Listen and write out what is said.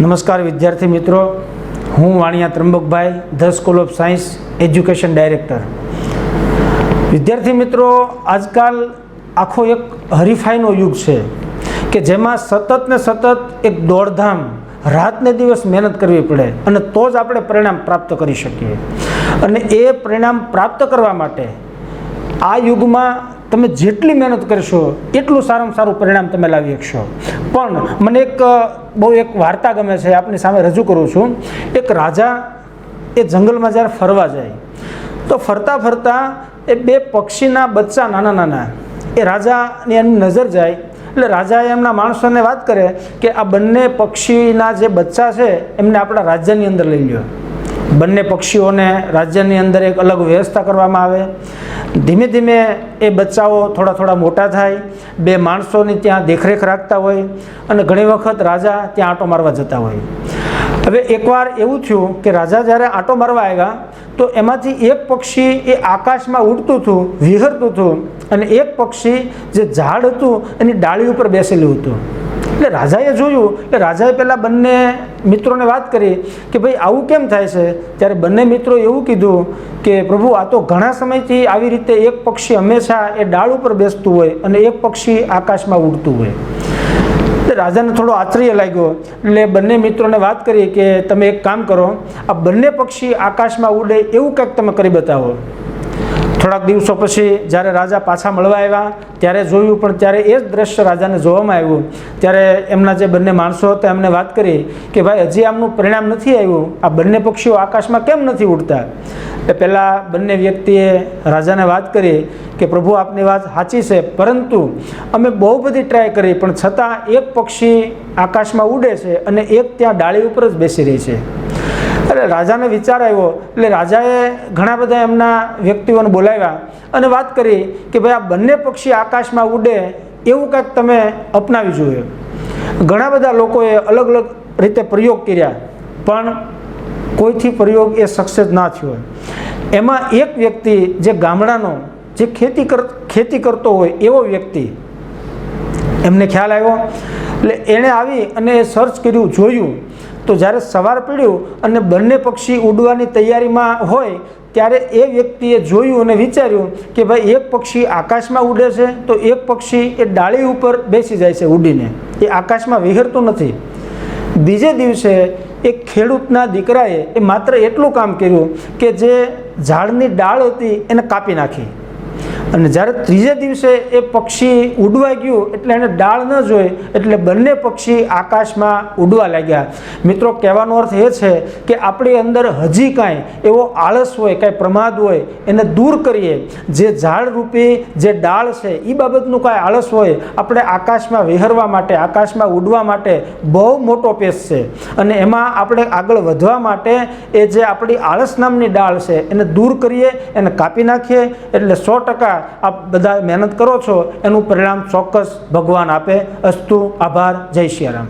નમસ્કાર વિદ્યાર્થી મિત્રો. હું Vaniya Trambakbhai, the school of science education director. વિદ્યાર્થી મિત્રો, આજકાલ આખો એક હરીફાઈનો યુગ છે કે જેમાં સતત ને સતત એક દોડધામ, રાતને દિવસ મહેનત કરવી પડે અને તો જ આપણે પરિણામ પ્રાપ્ત કરી શકીએ. અને એ પરિણામ પ્રાપ્ત કરવા માટે આ યુગમાં તમે જેટલી મહેનત કરશો, એટલું સારામાં સારું પરિણામ તમે લાવી શકશો. પણ મને એક બહુ એક વાર્તા ગમે છે, આપની સામે રજૂ કરું છું. એક રાજા એ જંગલમાં જ્યારે ફરવા જાય, તો ફરતા ફરતા એ બે પક્ષીના બચ્ચા નાના નાના, એ રાજાની એમની નજર જાય, એટલે રાજાએ એમના માણસોને વાત કરે કે આ બંને પક્ષીના જે બચ્ચા છે, એમને આપણા રાજ્યની અંદર લઈ લ્યો. બંને પક્ષીઓને રાજ્યની અંદર એક અલગ વ્યવસ્થા કરવામાં આવે ધીમે ધીમે એ બચ્ચાઓ થોડા થોડા મોટા થાય, બે માણસોની ત્યાં દેખરેખ રાખતા હોય અને ઘણી વખત રાજા ત્યાં આંટો મારવા જતા હોય. હવે એકવાર એવું થયું કે રાજા જ્યારે આંટો મારવા આવ્યા, તો એમાંથી એક પક્ષી એ આકાશમાં ઉડતું હતું, વિહરતું હતું અને એક પક્ષી જે ઝાડ હતું એની ડાળી ઉપર બેસેલું હતું. એટલે રાજાએ જોયું એટલે રાજાએ પહેલાં બંને મિત્રોને વાત કરી કે ભાઈ આવું કેમ થાય છે? ત્યારે બંને મિત્રો એવું કીધું કે પ્રભુ, આ તો ઘણા સમયથી આવી રીતે એક પક્ષી હંમેશા એ ડાળ ઉપર બેસતું હોય અને એક પક્ષી આકાશમાં ઉડતું હોય. રાજાને થોડો આશ્ચર્ય લાગ્યો એટલે બંને મિત્રોને વાત કરી કે તમે એક કામ કરો, આ બંને પક્ષી આકાશમાં ઉડે એવું કંઈક તમે કરી બતાવો. થોડાક દિવસો પછી જ્યારે રાજા પાછા મળવા આવ્યા, ત્યારે જોયું પણ ત્યારે એ જ દ્રશ્ય રાજાને જોવામાં આવ્યું. ત્યારે એમના જે બંને માણસો હતા, એમને વાત કરી કે ભાઈ, હજી આમનું પરિણામ નથી આવ્યું. આ બંને પક્ષીઓ આકાશમાં કેમ નથી ઉડતા? એ પહેલાં બંને વ્યક્તિએ રાજાને વાત કરી કે, પ્રભુ, આપની વાત સાચી છે, પરંતુ અમે બહુ બધી ટ્રાય કરી, પણ છતાં એક પક્ષી આકાશમાં ઉડે છે અને એક ત્યાં ડાળી ઉપર જ બેસી રહી છે. એટલે રાજાને વિચાર આવ્યો. એટલે રાજાએ ઘણા બધા એમના વ્યક્તિઓને બોલાવ્યા અને વાત કરી કે ભાઈ આ બંને પક્ષી આકાશમાં ઉડે એવું કંઈક તમે અપનાવી જોઈએ ઘણા બધા લોકોએ અલગ અલગ રીતે પ્રયોગ કર્યા, પણ કોઈથી પ્રયોગ એ સક્સેસ ના થયો. એમાં એક વ્યક્તિ જે ગામડાનો, જે ખેતી કર, ખેતી કરતો હોય એવો વ્યક્તિ, એમને ખ્યાલ આવ્યો. એટલે એણે આવી અને સર્ચ કર્યું, જોયું. તો જ્યારે સવાર પડ્યું અને બંને પક્ષી ઉડવાની તૈયારીમાં હોય, ત્યારે એ વ્યક્તિએ જોયું અને વિચાર્યું કે ભાઈ, એક પક્ષી આકાશમાં ઉડે છે, તો એક પક્ષી એ ડાળી ઉપર બેસી જાય છે ઉડીને. એ આકાશમાં વિહરતું નથી. બીજે દિવસે એક ખેડૂતના દીકરાએ એ માત્ર એટલું કામ કર્યું કે જે ઝાડની ડાળ હતી એને કાપી નાખી. અને જ્યારે ત્રીજે દિવસે એ પક્ષી ઉડવા ગયું, એટલે એને ડાળ ન જોઈ, એટલે બંને પક્ષી આકાશમાં ઉડવા લાગ્યા. મિત્રો, કહેવાનો અર્થ એ છે કે આપણી અંદર હજી કાંઈ એવો આળસ હોય, કાંઈ પ્રમાદ હોય, એને દૂર કરીએ. જે ઝાડરૂપી જે ડાળ છે એ બાબતનું કાંઈ આળસ હોય, આપણે આકાશમાં વિહરવા માટે, આકાશમાં ઉડવા માટે બહુ મોટો પેસ છે. અને એમાં આપણે આગળ વધવા માટે એ જે આપણી આળસ નામની ડાળ છે, એને દૂર કરીએ, એને કાપી નાખીએ, એટલે સો ટકા આપ બધા મહેનત કરો છો, એનું પરિણામ ચોક્કસ ભગવાન આપે. અસ્તુ, આભાર, જય શ્રી રામ.